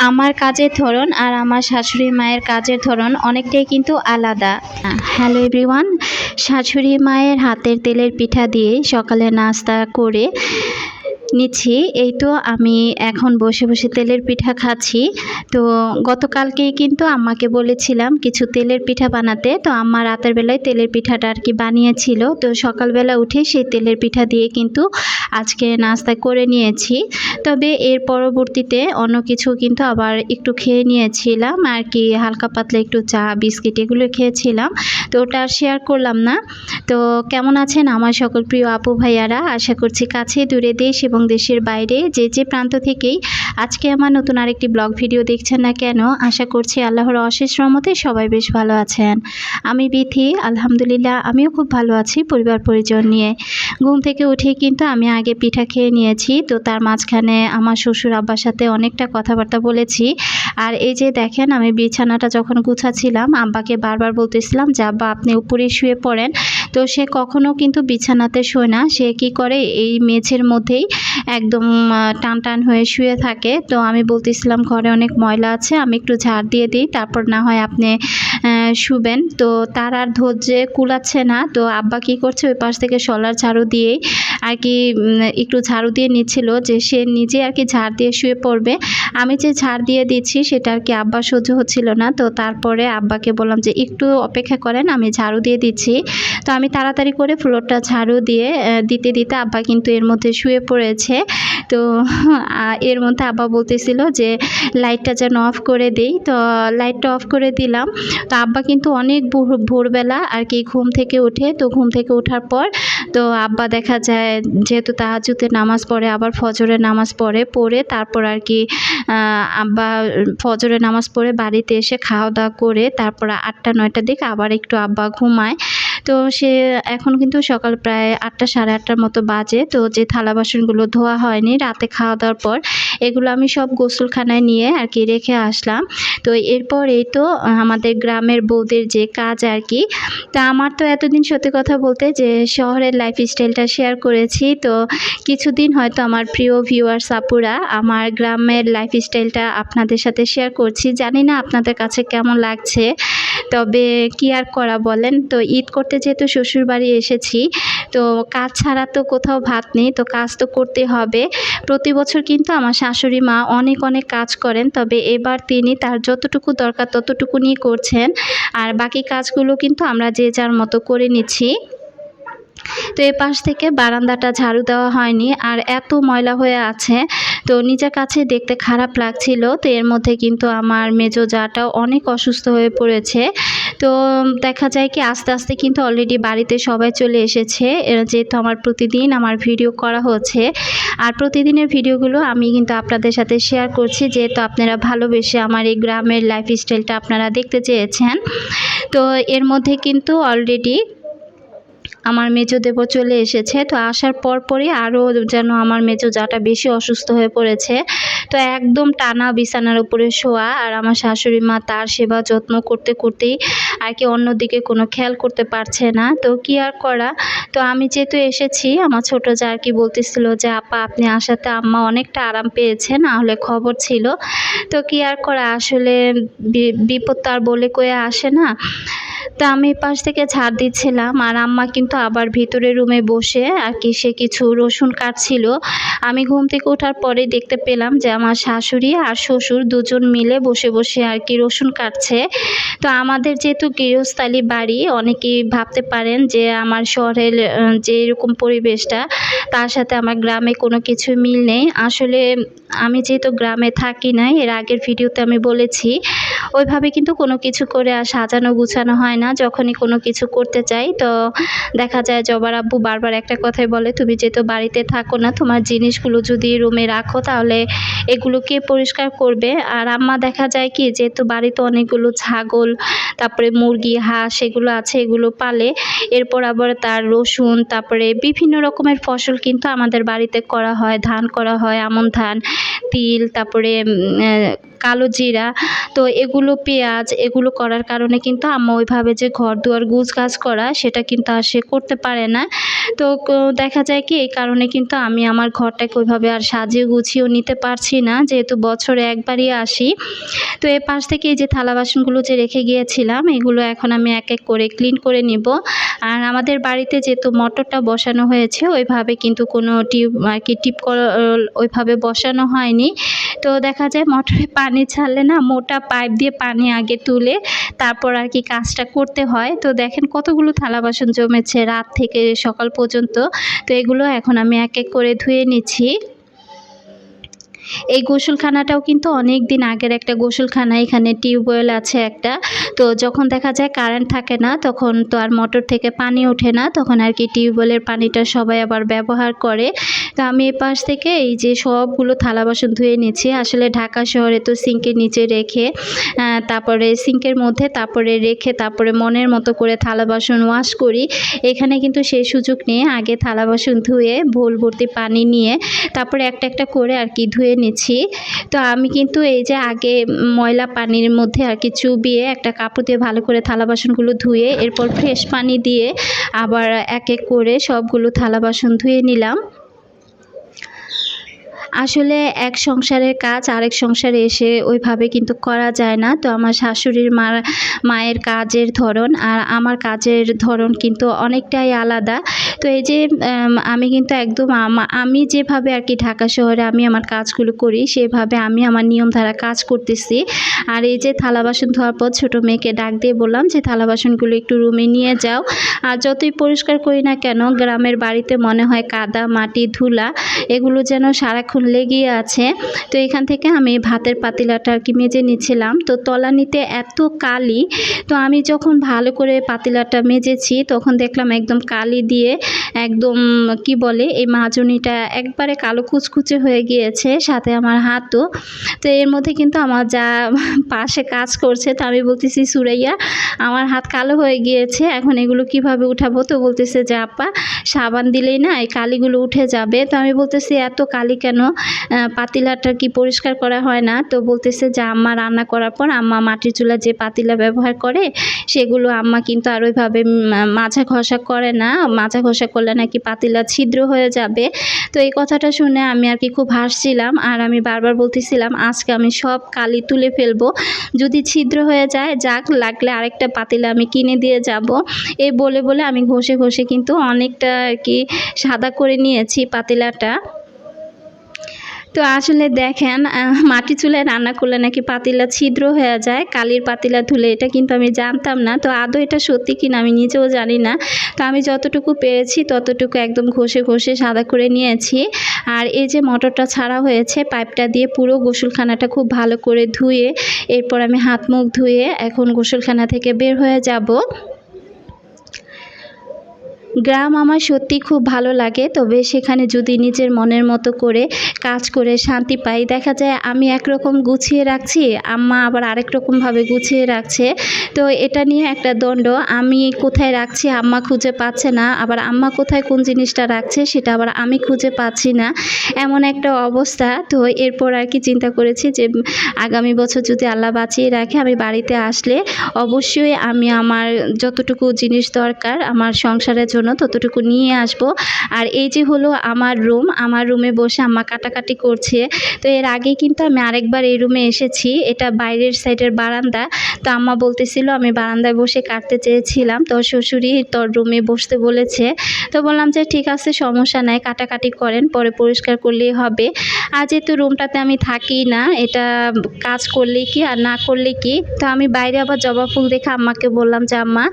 আমার কাজের ধরন আর আমার শাশুড়ি মায়ের কাজের ধরন অনেকটাই কিন্তু আলাদা। হ্যালো এভরিওয়ান শাশুড়ি মায়ের হাতের তেলের পিঠা দিয়ে সকালে নাস্তা করে নিচ্ছি। এই তো আমি এখন বসে বসে তেলের পিঠা খাচ্ছি। তো গতকালকেই কিন্তু আম্মাকে বলেছিলাম কিছু তেলের পিঠা বানাতে। তো আম্মা রাতের বেলায় তেলের পিঠাটা আর কি বানিয়েছিল। তো সকালবেলা উঠে সেই তেলের পিঠা দিয়ে কিন্তু আজকে নাস্তা করে নিয়েছি। তবে এর পরবর্তীতে অন্য কিছু কিন্তু আবার একটু খেয়ে নিয়েছিলাম। আর কি হালকা পাতলা একটু চা, বিস্কিট এগুলো খেয়েছিলাম। তো ওটা আর শেয়ার করলাম না। তো কেমন আছেন আমার সকল প্রিয় আপু ভাইয়ারা? আশা করছি কাছে, দূরে দেশ এবং দেশের বাইরে যে যে প্রান্ত থেকেই আজকে আমার নতুন আরেকটি ব্লগ ভিডিও দেখছেন না কেন, আশা করছি আল্লাহর অশেষ রহমতে সবাই বেশ ভালো আছেন। আমি বিথি, আলহামদুলিল্লাহ আমিও খুব ভালো আছি পরিবার পরিজন নিয়ে। ঘুম থেকে উঠে কিন্তু আমি আগে পিঠা খেয়ে নিয়েছি, তো তার মাঝখানে আমার শ্বশুর আব্বার সাথে অনেকটা কথাবার্তা বলেছি। আর এই যে দেখেন আমি বিছানাটা যখন গুছাচ্ছিলাম আব্বাকে বারবার বলতেছিলাম যে আব্বা আপনি উপরে শুয়ে পড়েন। তো সে কখনো কিন্তু বিছানাতে শোয় না। সে কি করে? এই মেঝের মধ্যেই একদম টান টান হয়ে শুয়ে থাকে। তো আমি বলতেছিলাম, ঘরে অনেক ময়লা আছে, আমি একটু ঝাড় দিয়ে দিই। তারপর না হয় আপনি শুবেন। তো তার আর ধৈর্যে কুলাচ্ছে না। তো আব্বা কি করছে? ওই পাশ থেকে সলার ঝাড়ু দিয়েই আর কি একটু ঝাড়ু দিয়ে নিচ্ছিল যে সে নিজে আর কি ঝাড় দিয়ে শুয়ে পড়বে। আমি যে ঝাড় দিয়ে দিচ্ছি সেটা আর কি আব্বা সহ্য হচ্ছিল না। তো তারপরে আব্বাকে বললাম যে, একটু অপেক্ষা করেন, আমি ঝাড়ু দিয়ে দিচ্ছি। তো আমি তাড়াতাড়ি করে ফ্লোরটা ঝাড়ু দিয়ে দিতে দিতে আব্বা কিন্তু এর মধ্যে শুয়ে পড়েছে। তো এর মধ্যে আব্বা বলতেছিল যে লাইটটা যেন অফ করে দেই। তো লাইটটা অফ করে দিলাম। তো, আব্বা কিন্তু অনেক ভোর- ভোরবেলা আর কি ঘুম থেকে ওঠে তো, ঘুম থেকে ওঠার পর, তো, আব্বা দেখা যায় যেহেতু তাহাজুতে নামাজ পড়ে, আবার ফজরের নামাজ পড়ে পড়ে তারপর আর কি আব্বা ফজরের নামাজ পড়ে বাড়িতে এসে খাওয়া দাওয়া করে তারপর আটটা, নয়টার দিকে আবার একটু আব্বা ঘুমায়। তো সে এখন কিন্তু সকাল প্রায় আটটা, সাড়ে আটটার মতো বাজে। তো যে থালা বাসনগুলো ধোয়া হয়নি, রাতে খাওয়া দাওয়ার পর, এগুলো আমি সব গোসলখানায় নিয়ে আর কি রেখে আসলাম। তো এরপর এই তো আমাদের গ্রামের বউদের যে কাজ আর কি, তা আমার তো এতদিন সত্যি কথা বলতে যে শহরের লাইফ স্টাইলটা শেয়ার করেছি। তো কিছুদিন হয়তো আমার প্রিয় ভিউয়ার্স সাপুরা আমার গ্রামের লাইফ স্টাইলটা আপনাদের সাথে শেয়ার করছি। জানি না আপনাদের কাছে কেমন লাগছে। তবে কি আর করা বলেন? তো ঈদ করতে যেহেতু শ্বশুর বাড়ি এসেছি, তো কাজ ছাড়া তো কোথাও ভাত নেই, তো কাজ তো করতে হবে। প্রতি বছর কিন্তু আমার শাশুড়ি মা অনেক অনেক কাজ করেন, তবে এবার তিনি তার যতটুকু দরকার ততটুকু নিয়ে করছেন। আর বাকি কাজগুলো কিন্তু আমরা যে যার মতো করে নিচ্ছি। তো এ পাশ থেকে বারান্দাটা ঝাড়ু দেওয়া হয়নি আর এত ময়লা হয়ে আছে। তো নিজের কাছে দেখতে খারাপ লাগছিল। তো এর মধ্যে কিন্তু আমার মেজো জাটাও অনেক অসুস্থ হয়ে পড়েছে। তো দেখা যায় কি আস্তে আস্তে কিন্তু অলরেডি বাড়িতে সবাই চলে এসেছে। যেহেতু আমার প্রতিদিন আমার ভিডিও করা হচ্ছে। আর প্রতিদিনের ভিডিওগুলো আমি কিন্তু আপনাদের সাথে শেয়ার করছি। যেহেতু আপনারা ভালোবেসে আমার এই গ্রামের লাইফ স্টাইলটা আপনারা দেখতে চেয়েছেন। তো এর মধ্যে কিন্তু অলরেডি আমার মেজো দেবো চলে এসেছে, তো আসার পর পরই আরও যেন আমার মেজো যাটা বেশি অসুস্থ হয়ে পড়েছে। তো একদম টানা বিছানার উপরে শোয়া আর আমার শাশুড়ি মা তার সেবা যত্ন করতে করতেই আর কি অন্যদিকে কোনো খেয়াল করতে পারছে না। তো কি আর করা? তো আমি যেহেতু এসেছি, আমার ছোটো যা আর কি বলতেছিল যে, আপা, আপনি আসাতে আম্মা অনেকটা আরাম পেয়েছে, না হলে খবর ছিল। তো কি আর করা? আসলে বিপদ তো আর বলে কয়ে আসে না। তা আমি পাশ থেকে ঝাড় দিচ্ছিলাম, আর আম্মা কিন্তু আবার ভিতরে রুমে বসে আর কি সে কিছু রসুন কাটছিল। আমি ঘুম থেকে ওঠার পরে দেখতে পেলাম যে আমার শাশুড়ি আর শ্বশুর দুজন মিলে বসে বসে আর কি রসুন কাটছে। তো আমাদের যেহেতু গৃহস্থালী বাড়ি, অনেকেই ভাবতে পারেন যে আমার শহরের যে এরকম পরিবেশটা, তার সাথে আমার গ্রামে কোনো কিছু মিল নেই। আসলে আমি যেহেতু গ্রামে থাকি না এর আগের ভিডিওতে আমি বলেছি, ওইভাবে কিন্তু কোনো কিছু করে আর সাজানো গুছানো হয় না। যখনই কোনো কিছু করতে চাই, তো দেখা যায় জবার আব্বু বারবার একটা কথাই বলে, তুমি যেহেতু বাড়িতে থাকো না, তোমার জিনিসগুলো যদি রুমে রাখো, তাহলে এগুলো কে পরিষ্কার করবে? আর আম্মা দেখা যায় কি, যেহেতু বাড়িতে অনেকগুলো ছাগল, তারপরে মুরগি, হাঁস এগুলো আছে, এগুলো পালে, এরপর আবার তার রসুন, তারপরে বিভিন্ন রকমের ফসল কিন্তু আমাদের বাড়িতে করা হয়, ধান করা হয়, আমন ধান, তিল, তারপরে কালো জিরা, তো এগুলো পেঁয়াজ, এগুলো করার কারণে কিন্তু আম্মা ওইভাবে যে ঘর দুয়ার গুছ গাছ করা, সেটা কিন্তু আর সে করতে পারে না। তো দেখা যায় কি, এই কারণে কিন্তু আমি আমার ঘরটাকে ওইভাবে আর সাজিয়ে গুছিয়েও নিতে পারছি না, যেহেতু বছরে একবারই আসি। তো এর পাশ থেকে এই যে থালা বাসনগুলো যে রেখে গিয়েছিলাম, এগুলো এখন আমি এক এক করে ক্লিন করে নিব। আর আমাদের বাড়িতে যেহেতু মটরটা বসানো হয়েছে, ওইভাবে কিন্তু কোনো টিউব, আর কি টিপ ওইভাবে বসানো হয়নি। তো দেখা যায় মোটরে পানি ছাড়লে না মোটা পাইপ দিয়ে পানি আগে তুলে তারপর আর কি কাজটা করতে হয়। তো দেখেন কতগুলো থালা বাসন জমেছে রাত থেকে সকাল পর্যন্ত। তো এগুলো এখন আমি এক এক করে ধুয়ে নিচ্ছি। এই গোসলখানাটাও কিন্তু অনেক দিন আগের একটা গোসলখানা, এখানে টিউবওয়েল আছে একটা। তো যখন দেখা যায় কারেন্ট থাকে না, তখন তো আর মোটর থেকে পানি ওঠে না, তখন আর কি টিউবওয়েলের পানিটা সবাই আবার ব্যবহার করে। তো আমি এই পাশ থেকে এই যে সবগুলো থালা বাসন ধুয়ে নিচ্ছি। আসলে ঢাকা শহরে তো সিঙ্কের নিচে রেখে তারপরে সিঙ্কের মধ্যে, তারপরে রেখে, তারপরে মনের মতো করে থালা বাসন ওয়াশ করি। এখানে কিন্তু সেই সুযোগ নিয়ে আগে থালা বাসন ধুয়ে, ভোল ভর্তি পানি নিয়ে, তারপরে একটা একটা করে আর কি ধুয়ে নিচ্ছি তো আমি কিন্তু এই যে আগে ময়লা পানির মধ্যে আর কি চুবিয়ে একটা কাপড় দিয়ে ভালো করে থালা বাসনগুলো ধুয়ে, এরপর ফ্রেশ পানি দিয়ে আবার এক এক করে সবগুলো থালা বাসন ধুয়ে নিলাম। আসলে এক সংসারের কাজ, আরেক সংসারে এসে ওইভাবে কিন্তু করা যায় না। তো আমার শাশুড়ির মার, মায়ের কাজের ধরন আর আমার কাজের ধরন কিন্তু অনেকটাই আলাদা। তো এই যে আমি কিন্তু একদম আমি যেভাবে আর কি ঢাকা শহরে আমি আমার কাজগুলো করি, সেভাবে আমি আমার নিয়ম ধারা কাজ করতেছি। আর এই যে থালা বাসন ধোয়ার পর ছোটো মেয়েকে ডাক দিয়ে বললাম যে, থালা বাসনগুলো একটু রুমে নিয়ে যাও। আর যতই পরিষ্কার করি না কেন, গ্রামের বাড়িতে মনে হয় কাদা, মাটি, ধুলা, এগুলো যেন সারাক্ষণ লেগেই আছে। তো এখান থেকে আমি ভাতের পাতিলাটা আর কি মেজে নিচ্ছিলাম। তো তলানিতে এত কালি, তো আমি যখন ভালো করে পাতিলাটা মেজেছি, তখন দেখলাম একদম কালি দিয়ে একদম কি বলে, এই মাজনিটা একবারে কালো কুচকুচে হয়ে গিয়েছে, সাথে আমার হাতও। তো এর মধ্যে কিন্তু আমার যা পাশে কাজ করছে তো আমি বলতেছি, সুরাইয়া, আমার হাত কালো হয়ে গিয়েছে, এখন এগুলো কীভাবে উঠাবো? তো বলতেছে যে, আপা, সাবান দিলেই না, এই কালিগুলো উঠে যাবে। তো আমি বলতেছি, এত কালি কেন? পাতিলাটা কি পরিষ্কার করা হয় না? তো বলতেছে যে, আম্মা রান্না করার পর আম্মা মাটির চুলা যে পাতিলা ব্যবহার করে, সেগুলো আম্মা কিন্তু আর ওইভাবে মাজা ঘষা করে না। মাজা ঘষা করলে নাকি পাতিলা ছিদ্র হয়ে যাবে। তো এই কথাটা শুনে আমি আর কি খুব হাসছিলাম আর আমি বারবার বলতেছিলাম, আজকে আমি সব কালি তুলে ফেলব। যদি ছিদ্র হয়ে যায়, যাক, লাগলে আরেকটা পাতিলা আমি কিনে দিয়ে যাব। এই বলে বলে আমি ঘষে ঘষে কিন্তু অনেকটা আর কি সাদা করে নিয়েছি পাতিলাটা। তো আসলে দেখেন মাটি চুলায় রান্না করলে নাকি পাতিলা ছিদ্র হয়ে যায়, কালির পাতিলা ধুলে, এটা কিন্তু আমি জানতাম না। তো আদৌ এটা সত্যি কিনা আমি নিজেও জানি না। তো আমি যতটুকু পেরেছি ততটুকু একদম ঘষে ঘষে সাদা করে নিয়েছি। আর এই যে মোটরটা ছাড়া হয়েছে, পাইপটা দিয়ে পুরো গোসলখানাটা খুব ভালো করে ধুয়ে, এরপর আমি হাত মুখ ধুয়ে এখন গোসলখানা থেকে বের হয়ে যাব। গ্রাম আমার সত্যি খুব ভালো লাগে, তবে সেখানে যদি নিজের মনের মতো করে কাজ করে শান্তি পাই, দেখা যায় আমি একরকম গুছিয়ে রাখছি, আম্মা আবার আরেক রকমভাবে গুছিয়ে রাখছে। তো এটা নিয়ে একটা দণ্ড আমি কোথায় রাখছি আম্মা খুঁজে পাচ্ছে না, আবার আম্মা কোথায় কোন জিনিসটা রাখছে সেটা আবার আমি খুঁজে পাচ্ছি না, এমন একটা অবস্থা। তো এরপর আর কি চিন্তা করেছি যে, আগামী বছর যদি আল্লাহ বাঁচিয়ে রাখে আমি বাড়িতে আসলে অবশ্যই আমি আমার যতটুকু জিনিস দরকার, আমার সংসারের জন্য ততটুকু নিয়ে আসব। আর এই যে হলো আমার রুম, আমার রুমে বসে আম্মা কাটাকাটি করছে। তো এর আগে কিন্তু আমি আরেকবার এই রুমে এসেছি। এটা বাইরের সাইডের বারান্দা। তো আম্মা বলতেছিল, আমি বারান্দায় বসে কাটতে চেয়েছিলাম। তো শ্বশুরই তোর রুমে বসতে বলেছে। তো বললাম যে, ঠিক আছে, সমস্যা নাই, কাটাকাটি করেন, পরে পরিষ্কার করলেই হবে। আর যেহেতু রুমটাতে আমি থাকি না, এটা কাজ করলেই কি আর না করলে কি? তো আমি বাইরে আবার জবা ফুল দেখে আম্মাকে বললাম যে, আম্মা,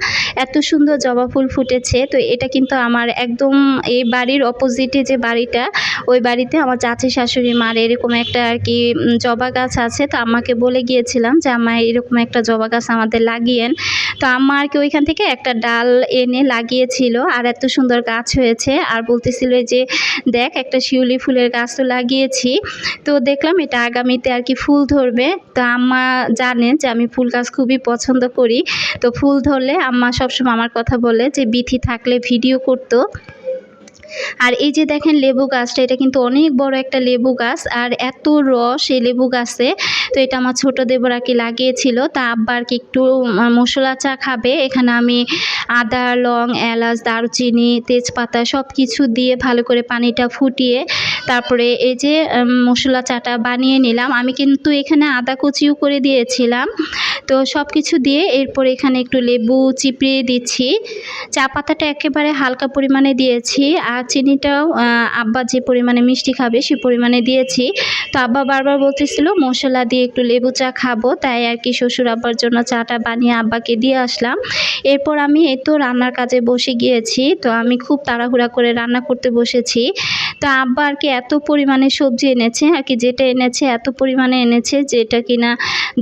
এত সুন্দর জবা ফুল ফুটেছে। তো এটা কিন্তু আমার একদম এই বাড়ির অপোজিটে যে বাড়িটা, ওই বাড়িতে আমার চাচি, শাশুড়ি, মার এরকম একটা আর কি জবা গাছ আছে। তো আম্মাকে বলে গিয়েছিলাম যে, আম্মা, এরকম একটা জবা গাছ আমাদের লাগিয়েন। তো আম্মা আর কি ওইখান থেকে একটা ডাল এনে লাগিয়েছিল, আর এত সুন্দর গাছ হয়েছে। আর বলতেছিল যে, দেখ, একটা শিউলি ফুলের গাছ তো লাগিয়েছি। তো দেখলাম এটা আগামীতে আর কি ফুল ধরবে। তো আম্মা জানেন যে, আমি ফুল গাছ খুবই পছন্দ করি। তো ফুল ধরলে আম্মা সবসময় আমার কথা বলে যে, বিথি থাকলে ভিডিও করতো। আর এই যে দেখেন লেবু গাছটা, এটা কিন্তু অনেক বড় একটা লেবু গাছ, আর এত রস এই লেবু গাছে। তো এটা আমার ছোট দেবরাকে লাগিয়েছিল, তা আব্বার কি একটু মশলা চা খাবে। এখানে আমি আদা, লং, এলাচ, দারুচিনি, তেজপাতা সব কিছু দিয়ে ভালো করে পানিটা ফুটিয়ে তারপরে এই যে মশলা চাটা বানিয়ে নিলাম। আমি কিন্তু এখানে আদা কুচিও করে দিয়েছিলাম। তো সব কিছু দিয়ে এরপর এখানে একটু লেবু চিপড়িয়ে দিচ্ছি। চা পাতাটা একেবারে হালকা পরিমাণে দিয়েছি আর চিনিটাও আব্বা যে পরিমাণে মিষ্টি খাবে সে পরিমাণে দিয়েছি। তো আব্বা বারবার বলতেছিল, মশলা দিয়ে একটু লেবু চা খাব। তাই আর কি শ্বশুর আব্বার জন্য চাটা বানিয়ে আব্বাকে দিয়ে আসলাম। এরপর আমি এই তো রান্নার কাজে বসে গিয়েছি। তো আমি খুব তাড়াহুড়া করে রান্না করতে বসেছি। তো আব্বা আর কি এত পরিমাণে সবজি এনেছে, আর কি যেটা এনেছে, এত পরিমাণে এনেছে, যেটা কিনা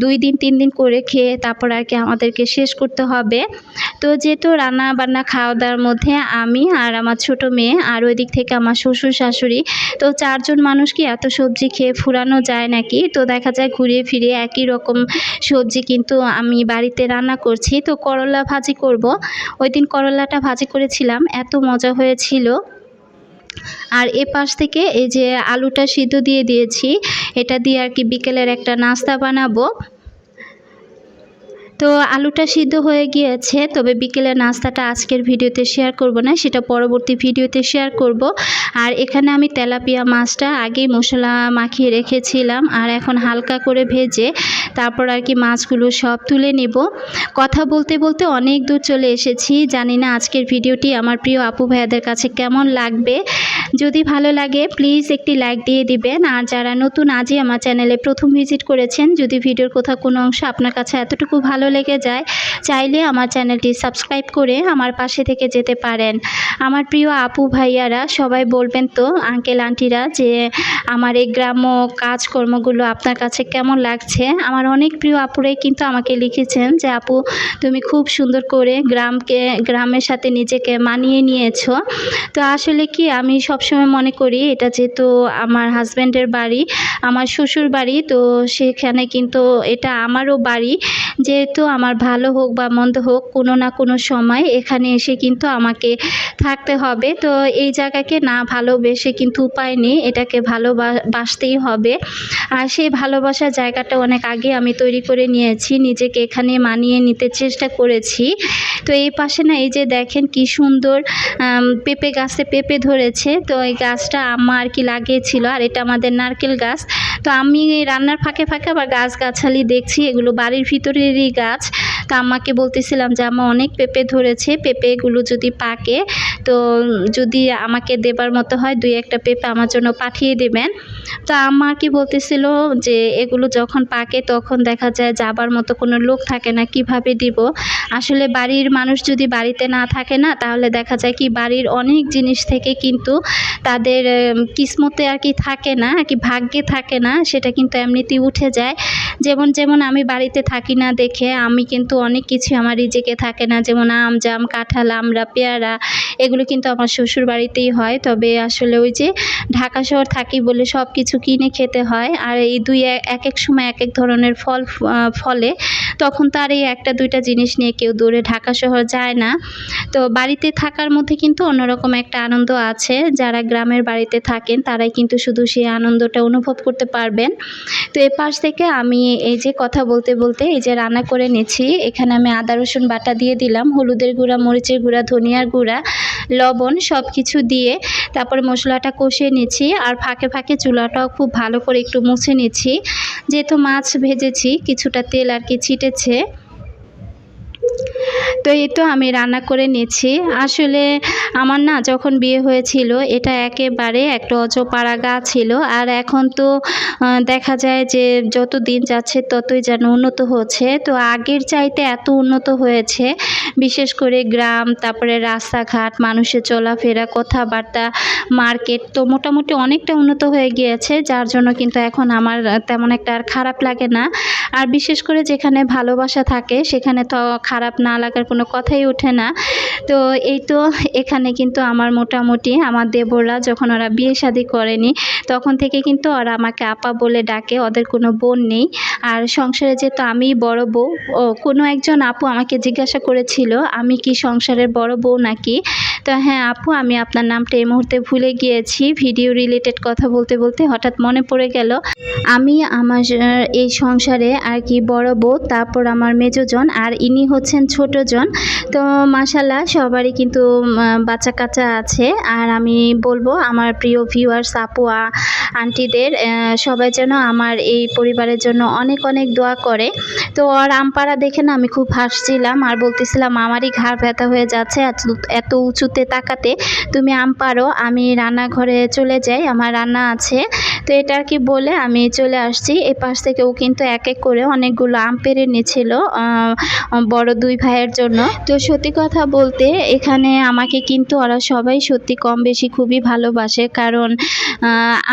দুই দিন, তিন দিন করে খেয়ে তারপর আর কি আমাদেরকে শেষ করতে হবে। তো যেহেতু রান্না বান্না খাওয়া দাওয়ার মধ্যে আমি আর আমার ছোট মেয়ে আর ওই দিক থেকে আমার শ্বশুর শাশুড়ি, তো চারজন মানুষ কি এত সবজি খেয়ে ফুরানো যায় নাকি? তো দেখা যায় ঘুরিয়ে ফিরিয়ে একই রকম সবজি কিন্তু আমি বাড়িতে রান্না করছি। তো করলা ভাজি করব। ওই দিন করলাটা ভাজি করেছিলাম, এত মজা হয়েছিল। আর এ পাশ থেকে এই যে আলুটা সিদ্ধ দিয়ে দিয়েছি, এটা দিয়ে আর কি বিকেলের একটা নাস্তা বানাবো। তো আলুটা সিদ্ধ হয়ে গিয়েছে, তবে বিকেলের নাস্তাটা আজকের ভিডিওতে শেয়ার করব না, সেটা পরবর্তী ভিডিওতে শেয়ার করব। আর এখানে আমি তেলাপিয়া মাছটা আগেই মশলা মাখিয়ে রেখেছিলাম, আর এখন হালকা করে ভেজে তারপর আর কি মাছগুলো সব তুলে নেব। কথা বলতে বলতে অনেক দূর চলে এসেছি, জানি না আজকের ভিডিওটি আমার প্রিয় আপু ভাইয়াদের কাছে কেমন লাগবে। যদি ভালো লাগে প্লিজ একটি লাইক দিয়ে দিবেন, আর যারা নতুন আজই আমার চ্যানেলে প্রথম ভিজিট করেছেন, যদি ভিডিওর কোথাও কোনো অংশ আপনার কাছে এতটুকু ভালো লেগে যায়, চাইলে আমার চ্যানেলটি সাবস্ক্রাইব করে আমার পাশে থেকে যেতে পারেন। আমার প্রিয় আপু ভাইয়ারা, সবাই বলবেন তো আঙ্কেল আন্টিরা যে আমার এই গ্রাম্য কাজকর্মগুলো আপনার কাছে কেমন লাগছে? আমার অনেক প্রিয় আপুরাই কিন্তু আমাকে লিখেছেন যে, আপু, তুমি খুব সুন্দর করে গ্রামকে, গ্রামের সাথে নিজেকে মানিয়ে নিয়েছ। তো আসলে কি, আমি সবসময় মনে করি, এটা যেহেতু আমার হাজব্যান্ডের বাড়ি, আমার শ্বশুর বাড়ি তো সেখানে কিন্তু এটা আমারও বাড়ি। যেহেতু আমার ভালো হোক বা মন্দ হোক, কোনো না কোনো সময় এখানে এসে কিন্তু আমাকে থাকতে হবে। তো এই জায়গাকে না ভালোবেসে কিন্তু উপায় নেই, এটাকে ভালোবাসতেই হবে। আর সেই ভালোবাসার জায়গাটা অনেক আগে আমি তৈরি করে নিয়েছি, নিজেকে এখানে মানিয়ে নিতে চেষ্টা করেছি। তো এই পাশে না এই যে দেখেন কি সুন্দর পেঁপে গাছে পেঁপে ধরেছে। তো এই গাছটা আমার কি লাগিয়েছিল, আর এটা আমাদের নারকেল গাছ। তো আমি রান্নার ফাঁকে ফাঁকে আবার গাছগাছালি দেখছি এগুলো বাড়ির ভিতরেরই গাছ। তো আম্মাকে বলতেছিলাম যে আম্মা অনেক পেঁপে ধরেছে, পেঁপেগুলো যদি পাকে, তো যদি আমাকে দেবার মতো হয় দুই একটা পেঁপে আমার জন্য পাঠিয়ে দেবেন। তো আম্মা কি বলতেছিল যে এগুলো যখন পাকে তখন দেখা যায় যাবার মতো কোনো লোক থাকে না, কীভাবে দিব? আসলে বাড়ির মানুষ যদি বাড়িতে না থাকে না, তাহলে দেখা যায় কি বাড়ির অনেক জিনিস থেকে কিন্তু তাদের কিসমতে আর কি থাকে না, আর কি ভাগ্যে থাকে না, সেটা কিন্তু এমনিতেই উঠে যায়। যেমন যেমন আমি বাড়িতে থাকি না দেখে আমি কিন্তু অনেক কিছু আমার রিজেকে থাকে না, যেমন আম, জাম, কাঁঠাল আমরা পেয়ারা, এগুলো কিন্তু আমার শ্বশুর বাড়িতেই হয়। তবে আসলে ওই যে ঢাকা শহর থাকি বলে সব কিছু কিনে খেতে হয় আর এই দুই এক এক সময় এক এক ধরনের ফল ফলে তখন তো আর এই একটা, দুইটা জিনিস নিয়ে কেউ দূরে ঢাকা শহর যায় না। তো বাড়িতে থাকার মধ্যে কিন্তু অন্যরকম একটা আনন্দ আছে। যারা গ্রামের বাড়িতে থাকেন তারাই কিন্তু শুধু সেই আনন্দটা অনুভব করতে পারবেন। তো এ পাশ থেকে আমি এই যে কথা বলতে বলতে এই যে রান্না করে নিচ্ছি এখানে আমি আদা, রসুন বাটা দিয়ে দিলাম, হলুদের গুঁড়া, মরিচের গুঁড়া, ধনিয়ার গুঁড়া, লবণ সব কিছু দিয়ে তারপরে মশলাটা কষিয়ে নিচ্ছি আর ফাঁকে ফাঁকে চুলাটাও খুব ভালো করে একটু মুছে নিচ্ছি। যেহেতু মাছ ভেজেছি, কিছুটা তেল আর কি ছিটেছে। তো এই তো আমি রান্না করে নিচ্ছি। আসলে আমার না যখন বিয়ে হয়েছিল, এটা একেবারে একটা অজপাড়া গা ছিল। আর এখন তো দেখা যায় যে যত দিন যাচ্ছে ততই যেন উন্নত হচ্ছে। তো আগের চাইতে এত উন্নত হয়েছে, বিশেষ করে গ্রাম, তারপরে রাস্তাঘাট, মানুষের চলাফেরা, কথাবার্তা, মার্কেট তো মোটামুটি অনেকটা উন্নত হয়ে গিয়েছে। যার জন্য কিন্তু এখন আমার তেমন একটা আর খারাপ লাগে না। আর বিশেষ করে যেখানে ভালোবাসা থাকে, সেখানে তো খারাপ না লাগার কোনো কথাই ওঠে না। তো এই তো এখানে কিন্তু আমার মোটামুটি আমার দেবররা যখন ওরা বিয়ে শাদী করেনি, তখন থেকে কিন্তু ওরা আমাকে আপা বলে ডাকে, ওদের কোনো বোন নেই। আর সংসারে যেহেতু আমি বড় বউ, ও কোনো একজন আপু আমাকে জিজ্ঞাসা করেছিল, আমি কি সংসারের বড় বউ নাকি? তো হ্যাঁ আপু, আমি আপনার নামটা এই মুহূর্তে ভুলে গিয়েছি। ভিডিও রিলেটেড কথা বলতে বলতে হঠাৎ মনে পড়ে গেল। আমি আমার এই সংসারে আর কি বড় বউ, তারপর আমার মেজোজন, আর ইনি হচ্ছেন ছোটজন তো মাসাল্লাহ সবারই কিন্তু বাচ্চা কাচ্চা আছে। আর আমি বলব, আমার প্রিয় ভিউয়ার্স আপু, আ- আন্টিদের সবাই যেন আমার এই পরিবারের জন্য অনেক অনেক দোয়া করে। তো আর আমপাড়া দেখে না আমি খুব হাসছিলাম আর বলতেছিলাম, আমারই ঘাড় ব্যথা হয়ে যাচ্ছে, এত উঁচুতে তাকাতে। তুমি আম পারো আমি রান্নাঘরে চলে যাই, আমার রান্না আছে। তো এটা কি বলে আমি চলে আসছি। এ পাশ থেকে ও কিন্তু এক এক করে অনেকগুলো আম পেরে নিয়েছিল বড় দুই ভাইয়ের জন্য। তো সত্যি কথা বলতে এখানে আমাকে কিন্তু ওরা সবাই সত্যি কম বেশি খুবই ভালোবাসে। কারণ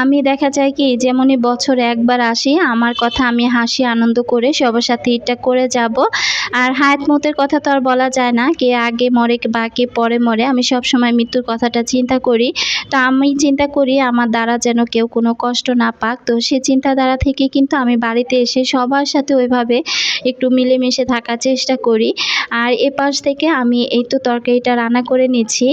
আমি দেখা যায় কি, যেমনই বছরে একবার আসি, আমার কথা আমি হাসি, আনন্দ করে সবার সাথে এটা করে যাব। আর হায়াত মতের কথা তো আর বলা যায় না, কে আগে মরে বা কে পরে মরে, আমি সব সময় মৃত্যুর কথাটা চিন্তা করি। তো আমি চিন্তা করি আমার দ্বারা যেন কেউ কোনো কষ্ট না পাক, তো সে চিন্তাধারা থেকে কিন্তু আমি বাড়িতে এসে সবার সাথে ওইভাবে একটু মিলেমিশে থাকার চেষ্টা করি। আর এ পাশ থেকে আমি এই তো তরকারিটা রান্না করে নিচ্ছি।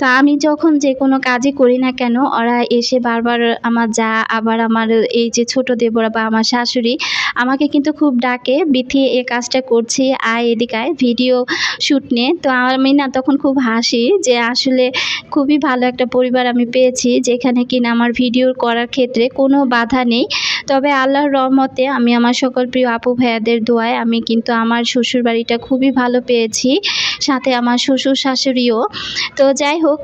তো আমি যখন যে কোনো কাজই করি না কেন, ওরা এসে বারবার আমার যা, আবার আমার এই যে ছোট দেবরা বা আমার শাশুড়ি আমাকে কিন্তু খুব ডাকে, বিথি, এ কাজটা করছি, আয় এদিকে আয়, ভিডিও শ্যুট নিয়ে তো আমি না তখন খুব হাসি যে আসলে খুবই ভালো একটা পরিবার আমি পেয়েছি, যেখানে কিনা আমার ভিডিও করার ক্ষেত্রে কোনো বাধা নেই। তবে আল্লাহর রহমতে আমি আমার সকল প্রিয় আপু ভাইয়াদের দোয়ায় আমি কিন্তু আমার শ্বশুর বাড়িটা খুবই ভালো পেয়েছি, সাথে আমার শ্বশুর শাশুড়িও। তো যাই হোক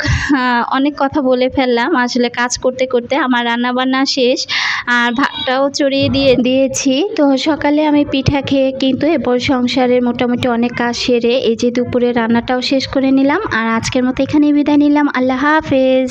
অনেক কথা বলে ফেললাম। আসলে কাজ করতে করতে আমার রান্নাবান্না শেষ, আর ভাতটাও চড়িয়ে দিয়ে দিয়েছি। তো সকালে আমি পিঠা খেয়ে কিন্তু এরপর সংসারের মোটামুটি অনেক কাজ সেরে এই যে দুপুরে রান্নাটাও শেষ করে নিলাম। আর আজকের মতো এখানেই বিদায় নিলাম। আল্লাহ হাফেজ।